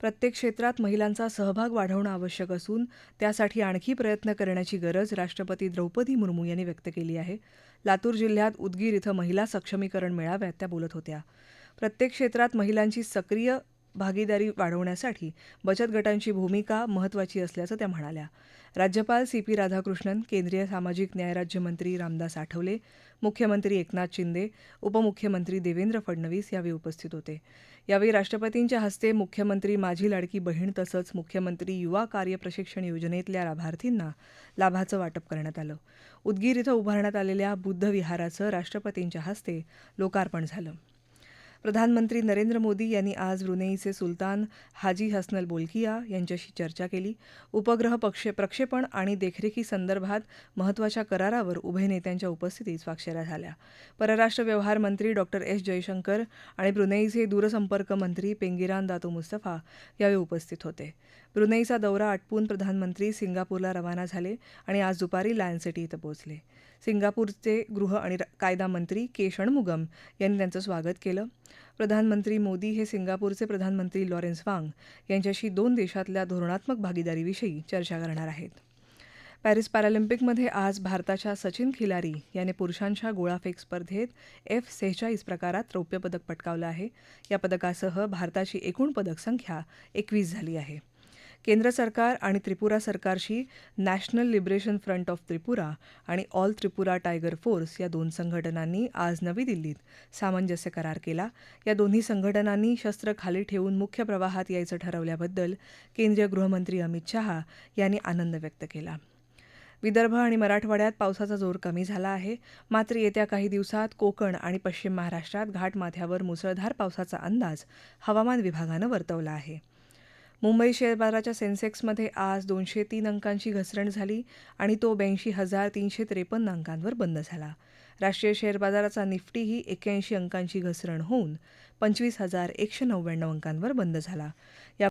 प्रत्येक क्षेत्रात महिलांचा सहभाग वाढवणं आवश्यक असून त्यासाठी आणखी प्रयत्न करण्याची गरज राष्ट्रपती द्रौपदी मुर्मू यांनी व्यक्त केली आहे. लातूर जिल्ह्यात उदगीर इथं महिला सक्षमीकरण मेळाव्यात त्या बोलत होत्या. प्रत्येक क्षेत्रात महिलांची सक्रिय भागीदारी वाढवण्यासाठी बचत गटांची भूमिका महत्त्वाची असल्याचं त्या म्हणाल्या. राज्यपाल सी पी राधाकृष्णन केंद्रीय सामाजिक न्याय राज्यमंत्री रामदास आठवले मुख्यमंत्री एकनाथ शिंदे उपमुख्यमंत्री देवेंद्र फडणवीस यावेळी उपस्थित होते. यावेळी राष्ट्रपतींच्या हस्ते मुख्यमंत्री माझी लाडकी बहीण तसंच मुख्यमंत्री युवा कार्य प्रशिक्षण योजनेतल्या लाभार्थींना लाभाचं वाटप करण्यात आलं. उदगीर इथं उभारण्यात आलेल्या बुद्ध विहाराचं राष्ट्रपतींच्या हस्ते लोकार्पण झालं. प्रधानमंत्री नरेंद्र मोदी यांनी आज ब्रुनेईचे सुलतान हाजी हसनल बोलकिया यांच्याशी चर्चा केली. उपग्रह पक्षे प्रक्षेपण आणि देखरेखीसंदर्भात महत्त्वाच्या करारावर उभय नेत्यांच्या उपस्थितीत स्वाक्षऱ्या झाल्या. परराष्ट्र व्यवहार मंत्री डॉक्टर एस. जयशंकर आणि ब्रुनेईचे दूरसंपर्क मंत्री पेंगिरान दातो मुस्तफा यावेळी उपस्थित होते. ब्रुनेईचा दौरा आटपून प्रधानमंत्री सिंगापूरला रवाना झाले आणि आज दुपारी लायन सिटी इथं पोहोचले. सिंगापूरचे गृह आणि कायदा मंत्री के षणमुगम यांनी त्यांचं स्वागत केलं. प्रधानमंत्री मोदी हे सिंगापूरचे प्रधानमंत्री लॉरेन्स वांग यांच्याशी दोन देशातल्या धोरणात्मक भागीदारीविषयी चर्चा करणार आहेत. पॅरिस पॅरालिम्पिकमध्ये आज भारताच्या सचिन खिलारी याने पुरुषांच्या गोळाफेक स्पर्धेत एफ सेहेचाळीस प्रकारात रौप्य पदक पटकावलं आहे. या पदकासह भारताची एकूण पदक संख्या एकवीस झाली आहे. केंद्र सरकार आणि त्रिपुरा सरकारशी National Liberation Front of Tripura आणि ऑल त्रिपुरा टायगर फोर्स या दोन संघटनांनी आज नवी दिल्लीत सामंजस्य करार केला. या दोन्ही संघटनांनी शस्त्र खाली ठेवून मुख्य प्रवाहात यायचं ठरवल्याबद्दल केंद्रीय गृहमंत्री अमित शहा यांनी आनंद व्यक्त केला. विदर्भ आणि मराठवाड्यात पावसाचा जोर कमी झाला आहे. मात्र येत्या काही दिवसात कोकण आणि पश्चिम महाराष्ट्रात घाटमाथ्यावर मुसळधार पावसाचा अंदाज हवामान विभागानं वर्तवला आहे. मुंबई शेअर बाजाराच्या सेन्सेक्समध्ये आज दोनशे तीन अंकांची घसरण झाली आणि तो ब्याऐंशी हजार तीनशे त्रेपन्न अंकांवर बंद झाला. राष्ट्रीय शेअर बाजाराचा निफ्टीही एक्क्याऐंशी अंकांची घसरण होऊन पंचवीस हजार एकशे नव्याण्णव अंकांवर बंद झाला. या